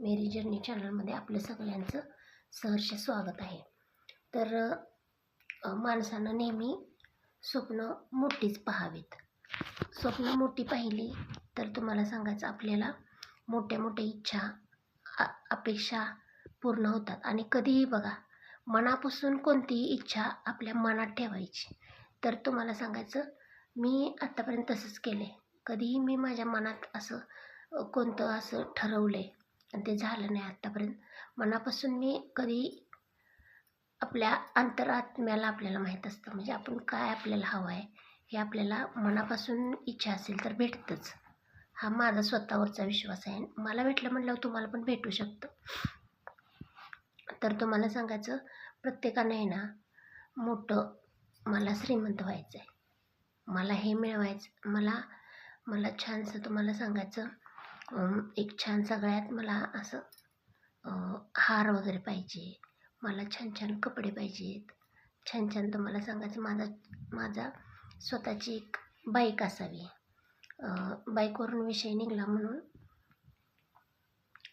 मेरी journey चॅनलमध्ये आपलं सगळ्यांचं सहर्ष स्वागत आहे. तर माणसानं नेहमी स्वप्न मोठीच पाहावीत. स्वप्न मोठी पाहिली तर तुम्हाला सांगायचं आपल्याला मोठ्या मोठ्या इच्छा अपेक्षा पूर्ण होतात. आणि कधीही बघा मनापासून कोणतीही इच्छा आपल्या मनात ठेवायची. तर तुम्हाला सांगायचं मी आत्तापर्यंत तसंच केलं आहे कधीही मी माझ्या मनात असं कोणतं असं ठरवलं आहे आणि ते झालं नाही आत्तापर्यंत मनापासून मी कधी आपल्या अंतरात्म्याला आपल्याला माहीत असतं. म्हणजे आपण काय आपल्याला हवं आहे हे आपल्याला मनापासून इच्छा असेल तर भेटतंच. हा माझा स्वतःवरचा विश्वास आहे. मला भेटलं म्हटल्यावर तुम्हाला पण भेटू शकतं. तर तुम्हाला सांगायचं प्रत्येकाने आहे ना मोठं मला श्रीमंत व्हायचं आहे मला हे मिळवायचं. मला मला छानसं तुम्हाला सांगायचं एक छान सगळ्यात मला असं हार वगैरे पाहिजे मला छान छान कपडे पाहिजेत. छान छान तुम्हाला सांगायचं माझा माझा स्वतःची एक बाईक असावी. बाईकवरून विषय निघाला म्हणून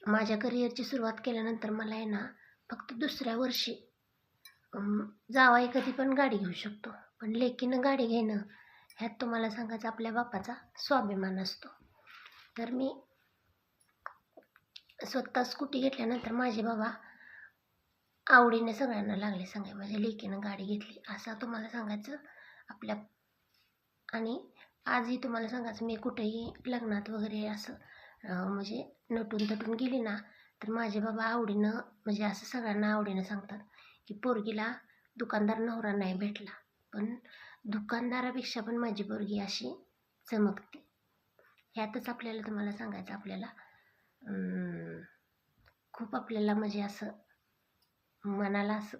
माझ्या करिअरची सुरुवात केल्यानंतर मला आहे ना फक्त दुसऱ्या वर्षी जावाई कधी पण गाडी घेऊ शकतो. पण लेकीनं गाडी घेणं ह्यात तुम्हाला सांगायचं आपल्या बापाचा स्वाभिमान असतो. तर मी स्वतः स्कूटी घेतल्यानंतर माझे बाबा आवडीने सगळ्यांना लागले सांगाय. माझ्या लेकीनं गाडी घेतली. असं तुम्हाला सांगायचं आपल्या आणि आजही तुम्हाला सांगायचं मी कुठेही लग्नात वगैरे असं म्हणजे नटून तटून गेली ना तर माझे बाबा आवडीनं म्हणजे असं सगळ्यांना आवडीनं सांगतात की पोरगीला दुकानदार नवरा नाही भेटला. पण दुकानदारापेक्षा पण माझी पोरगी अशी चमकते. ह्यातच आपल्याला तुम्हाला सांगायचं आपल्याला खूप आपल्याला म्हणजे असं मनाला असं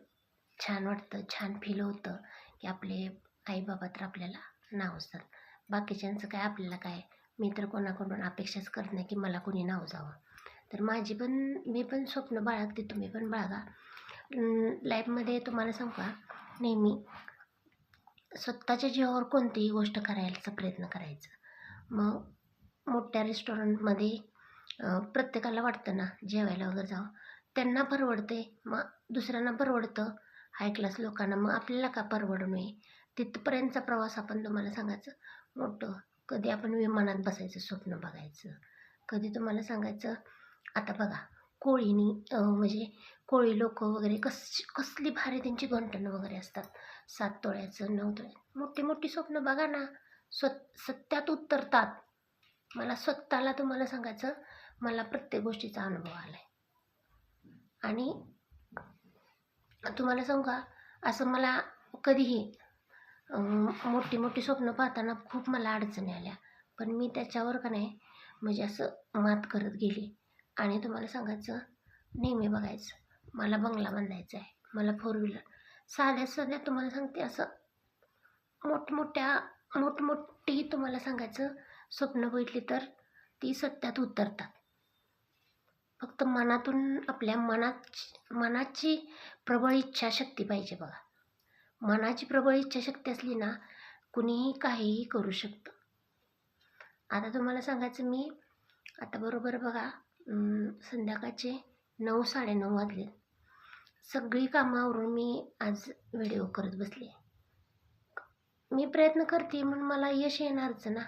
छान वाटतं छान फील होतं की आपले आईबाबा तर आपल्याला नावजतात. बाकीच्यांचं काय आपल्याला काय? मी तर कोणाकडून अपेक्षाच करत नाही की मला कोणी नाव जावं तर माझी पण मी पण स्वप्न बाळगते तुम्ही पण बाळगा. लाईफमध्ये तुम्हाला सांगू का? नेहमी स्वतःच्या जीवावर कोणतीही गोष्ट करायचा प्रयत्न करायचा. मग मोठ्या रेस्टॉरंटमध्ये प्रत्येकाला वाटतं ना जेवायला वगैरे जावं. त्यांना परवडते मग दुसऱ्यांना परवडतं हाय क्लास लोकांना. मग आपल्याला का परवडू नये? तिथपर्यंतचा प्रवास आपण तुम्हाला सांगायचं मोठं. कधी आपण विमानात बसायचं स्वप्न बघायचं. कधी तुम्हाला सांगायचं आता बघा कोळीनी म्हणजे कोळी लोक वगैरे कस कसली भारी त्यांची घंटणं वगैरे असतात. सात तोळ्याचं नऊ तोळ्याचं मोठी मोठी स्वप्न बघा ना. स्व सत्यात उतरतात मला स्वतःला तुम्हाला सांगायचं मला प्रत्येक गोष्टीचा अनुभव आला आहे आणि तुम्हाला सांगू का असं मला कधीही मोठी मोठी स्वप्न पाहताना खूप मला अडचणी आल्या. पण मी त्याच्यावर का नाही म्हणजे असं मात करत गेली. आणि तुम्हाला सांगायचं नेहमी बघायचं मला बंगला बांधायचा आहे मला फोर व्हीलर साध्या साध्या तुम्हाला सांगते असं मोठमोठ्या मोठमोठी तुम्हाला सांगायचं स्वप्न बघितली तर ती सत्यात उतरतात. फक्त मनातून आपल्या मनात मनाची प्रबळ इच्छाशक्ती पाहिजे बघा. मनाची प्रबळ इच्छाशक्ती असली ना कुणीही काहीही करू शकतं. आता तुम्हाला सांगायचं मी आता बरोबर बघा संध्याकाळचे नऊ साडेनऊ वाजले. सगळी कामावरून मी आज व्हिडिओ करत बसले. मी प्रयत्न करते म्हणून मला यश येणारच ना.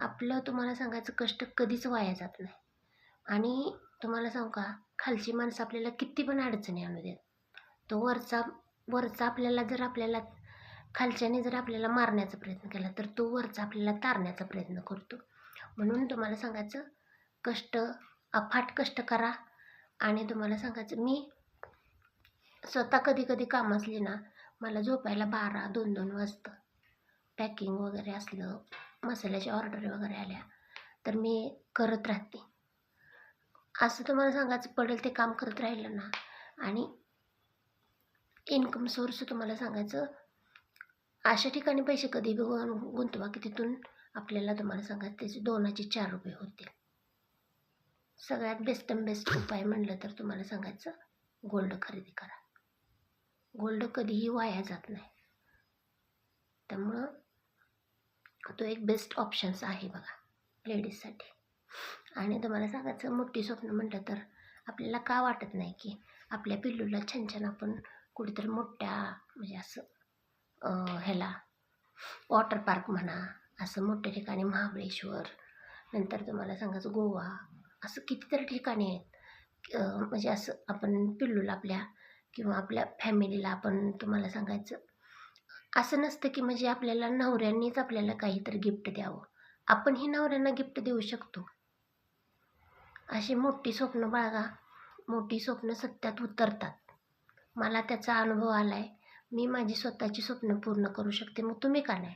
आपलं तुम्हाला सांगायचं कष्ट कधीच वाया जात नाही. आणि तुम्हाला सांगू का खालची माणसं आपल्याला किती पण अडचणी आणू देत. तो वरचा वरचा आपल्याला जर आपल्याला खालच्याने जर आपल्याला मारण्याचा प्रयत्न केला तर तो वरचा आपल्याला तारण्याचा प्रयत्न करतो. म्हणून तुम्हाला सांगायचं कष्ट अफाट कष्ट करा. आणि तुम्हाला सांगायचं मी स्वतः कधी कधी काम असली ना मला झोपायला बारा दोन दोन वाजतं. पॅकिंग वगैरे असलं मसाल्याच्या ऑर्डर वगैरे आल्या तर मी करत राहते. असं तुम्हाला सांगायचं पडेल ते काम करत राहिलं ना. आणि इन्कम सोर्स तुम्हाला सांगायचं अशा ठिकाणी पैसे कधी बी गुंतवा की तिथून आपल्याला तुम्हाला सांगायचं त्याचे दोनाचे चार रुपये होतील. सगळ्यात बेस्ट अँड बेस्ट उपाय म्हणलं तर तुम्हाला सांगायचं गोल्ड खरेदी करा. गोल्ड कधीही वाया जात नाही. त्यामुळं तो एक बेस्ट ऑप्शन्स आहे बघा लेडीजसाठी आणि तुम्हाला सांगायचं मोठी स्वप्न म्हटलं तर आपल्याला का वाटत नाही की आपल्या पिल्लूला छान छान आपण कुठेतरी मोठ्या म्हणजे असं ह्याला वॉटर पार्क म्हणा असं मोठ्या ठिकाणी महाबळेश्वर नंतर तुम्हाला सांगायचं गोवा असं कितीतरी ठिकाणी आहेत. म्हणजे असं आपण पिल्लूला आपल्या किंवा आपल्या फॅमिलीला आपण तुम्हाला सांगायचं असं नसतं की म्हणजे आपल्याला नवऱ्यांनीच आपल्याला काहीतरी गिफ्ट द्यावं. आपणही नवऱ्यांना गिफ्ट देऊ शकतो. अशी मोठी स्वप्न बाळगा. मोठी स्वप्न सत्यात उतरतात. मला त्याचा अनुभव आला आहे मी माझी स्वतःची स्वप्न पूर्ण करू शकते. मग तुम्ही का नाही?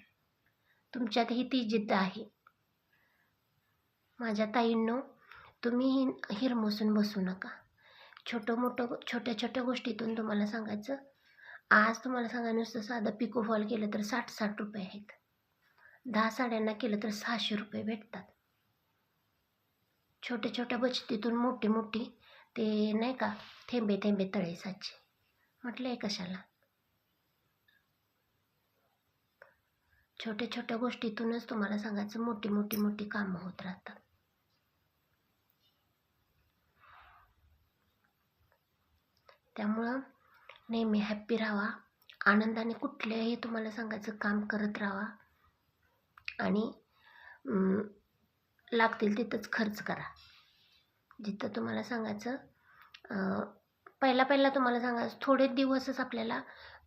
तुमच्यातही ती जिद्द आहे. माझ्या ताईंनो तुम्ही हि हिरमोसून बसू नका. छोटं मोठं छोट्या छोट्या गोष्टीतून तुम्हाला सांगायचं आज तुम्हाला सांगा नुसतं साधं पिको फॉल केलं तर साठ साठ रुपये आहेत. दहा साड्यांना केलं तर सहाशे रुपये भेटतात. छोट्या छोट्या बचतीतून मोठी मोठी ते नाही का थेंबे थेंबे तळे साचे. म्हटलं आहे कशाला? छोट्या छोट्या गोष्टीतूनच तुम्हाला सांगायचं मोठी मोठी मोठी कामं होत राहतात. त्यामुळं नेहमी हॅप्पी राहा आनंदाने कुठल्याही तुम्हाला सांगायचं काम करत राहा आणि लागतील तिथंच खर्च करा. जिथं तुम्हाला सांगायचं पहिला पहिला तुम्हाला सांगायचं थोडे दिवसच आपल्याला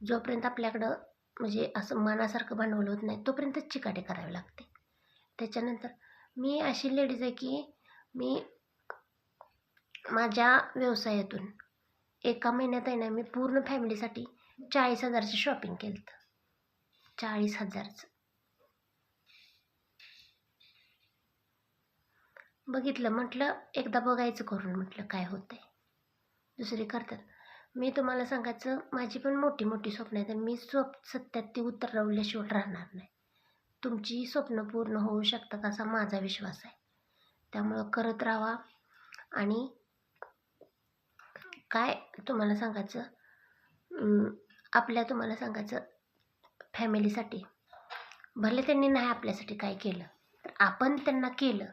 जोपर्यंत आपल्याकडं म्हणजे असं मनासारखं भांडवल होत नाही तोपर्यंतच चिकाटे करावे लागते. त्याच्यानंतर मी अशी लेडीज आहे की मी माझ्या व्यवसायातून एका महिन्यात आहे ना मी पूर्ण फॅमिलीसाठी चाळीस हजारचं शॉपिंग केलं चाळीस हजारचं. बघितलं म्हटलं एकदा बघायचं करून म्हटलं काय होतं आहे दुसरी करतात. मी तुम्हाला सांगायचं माझी पण मोठी मोठी स्वप्न आहेत मी स्वप सत्यात ती उतरवल्याशिवाय राहणार नाही. तुमची स्वप्न पूर्ण होऊ शकतात असा माझा विश्वास आहे. त्यामुळं करत राहा आणि काय तुम्हाला सांगायचं आपल्या तुम्हाला सांगायचं फॅमिलीसाठी. भले त्यांनी नाही आपल्यासाठी काय केलं तर आपण त्यांना केलं.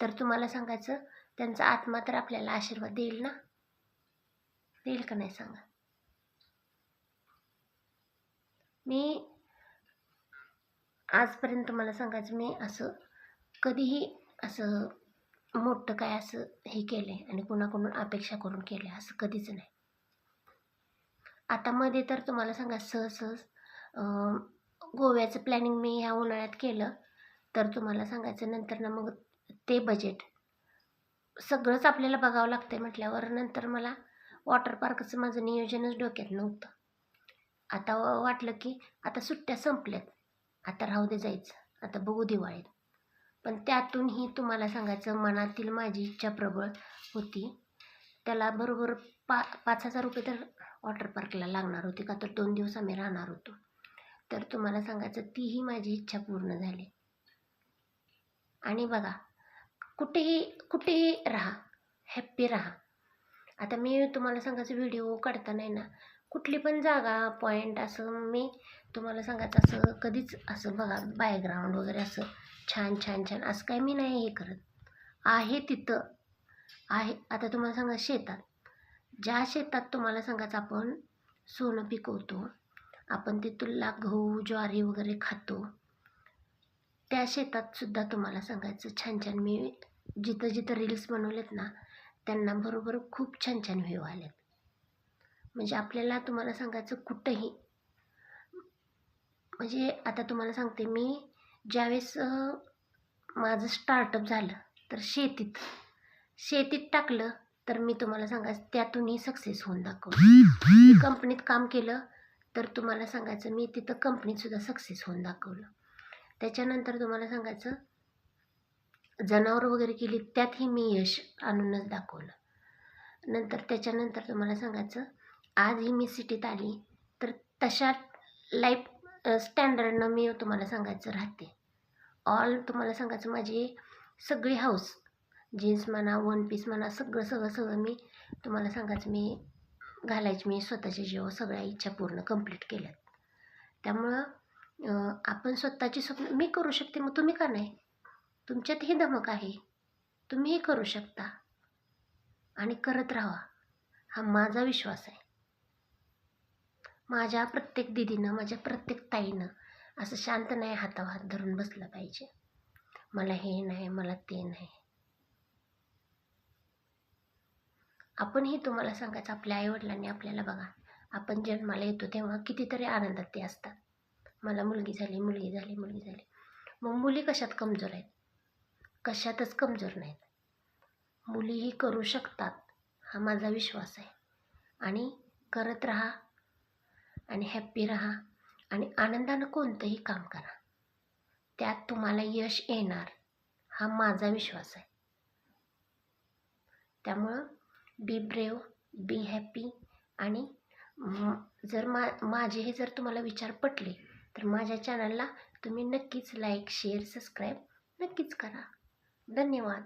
तर तुम्हाला सांगायचं त्यांचा आत्मा तर आपल्याला आशीर्वाद देईल ना? देईल का नाही सांगा? मी आजपर्यंत तुम्हाला सांगायचं मी असं कधीही असं मोठं काय असं हे केलं आहे आणि कुणाकडून अपेक्षा करून केले असं कधीच नाही. आता मध्ये तर तुम्हाला सांगा सहज सहज गोव्याचं प्लॅनिंग मी ह्या उन्हाळ्यात केलं तर तुम्हाला सांगायचं नंतर ना मग ते बजेट सगळंच आपल्याला बघावं लागतं आहे म्हटल्यावर नंतर मला वॉटर पार्कचं माझं नियोजनच डोक्यात नव्हतं. आता वाटलं की आता सुट्ट्या संपल्यात. आता राहू दे जायचं. आता बघू दिवाळीत. पण त्यातूनही तुम्हाला सांगायचं मनातील माझी इच्छा प्रबळ होती. त्याला बरोबर पा पाच हजार रुपये तर वॉटर पार्कला लागणार होते का? तर दोन दिवस आम्ही राहणार होतो. तर तुम्हाला सांगायचं तीही माझी इच्छा पूर्ण झाली. आणि बघा कुठेही कुठेही राहा. हॅप्पी राहा. आता मी तुम्हाला सांगायचं व्हिडिओ काढता नाही ना. कुठली पण जागा पॉईंट असं मी तुम्हाला सांगायचं असं कधीच असं बघा बॅकग्राऊंड वगैरे असं छान छान छान असं काय मी नाही हे करत. आहे तिथं. आहे आता तुम्हाला सांगा शेतात. ज्या शेतात तुम्हाला सांगायचं आपण सोनं पिकवतो आपण तिथूनला गहू ज्वारी वगैरे खातो त्या शेतातसुद्धा तुम्हाला सांगायचं छान छान. मी जिथं जिथं रील्स बनवलेत ना त्यांना बरोबर खूप छान छान व्ह्यू आलेत. म्हणजे आपल्याला तुम्हाला सांगायचं कुठंही. म्हणजे आता तुम्हाला सांगते मी ज्यावेळेस माझं स्टार्टअप झालं तर शेतीत शेतीत टाकलं तर मी तुम्हाला सांगायचं त्यातूनही सक्सेस होऊन दाखवलं. मी कंपनीत काम केलं तर तुम्हाला सांगायचं मी तिथं कंपनीतसुद्धा सक्सेस होऊन दाखवलं. त्याच्यानंतर तुम्हाला सांगायचं जनावरं वगैरे केली त्यातही मी यश आणूनच दाखवलं. नंतर त्याच्यानंतर तुम्हाला सांगायचं आजही मी सिटीत आली तर तशा लाईफ स्टँडर्डनं मी तुम्हाला सांगायचं राहते. ऑल तुम्हाला सांगायचं माझी सगळी हाऊस जीन्स म्हणा वन पीस म्हणा सगळं सगळं सगळं मी तुम्हाला सांगायचं मी घालायची मी स्वतःच्या जीव सगळ्या इच्छा पूर्ण कंप्लीट केल्यात. त्यामुळं आपण स्वतःची स्वप्न मी करू शकते मग तुम्ही का नाही? तुमच्यातही धमक आहे. तुम्हीही करू शकता. आणि करत राहा. हा माझा विश्वास आहे. माझ्या प्रत्येक दिदीनं माझ्या प्रत्येक ताईनं असं शांत नाही हातावर हात धरून बसलं पाहिजे. मला हे नाही मला ते नाही. आपणही तुम्हाला सांगायचं आपल्या आईवडिलांनी आपल्याला बघा. आपण जन्माला येतो तेव्हा कितीतरी आनंदात ते असतात. मला मुलगी झाली मुलगी झाली मुलगी झाली. मग मुली कशात कमजोर आहेत? कशातच कमजोर नाहीत. मुलीही करू शकतात हा माझा विश्वास आहे. आणि करत राहा आणि हॅप्पी राहा आणि आनंदानं कोणतंही काम करा. त्यात तुम्हाला यश येणार हा माझा विश्वास आहे. त्यामुळं बी ब्रेव बी हॅप्पी आणि जर मा माझे हे जर तुम्हाला विचार पटले तर माझ्या चॅनलला तुम्ही नक्कीच लाईक शेअर सबस्क्राईब नक्कीच करा. धन्यवाद.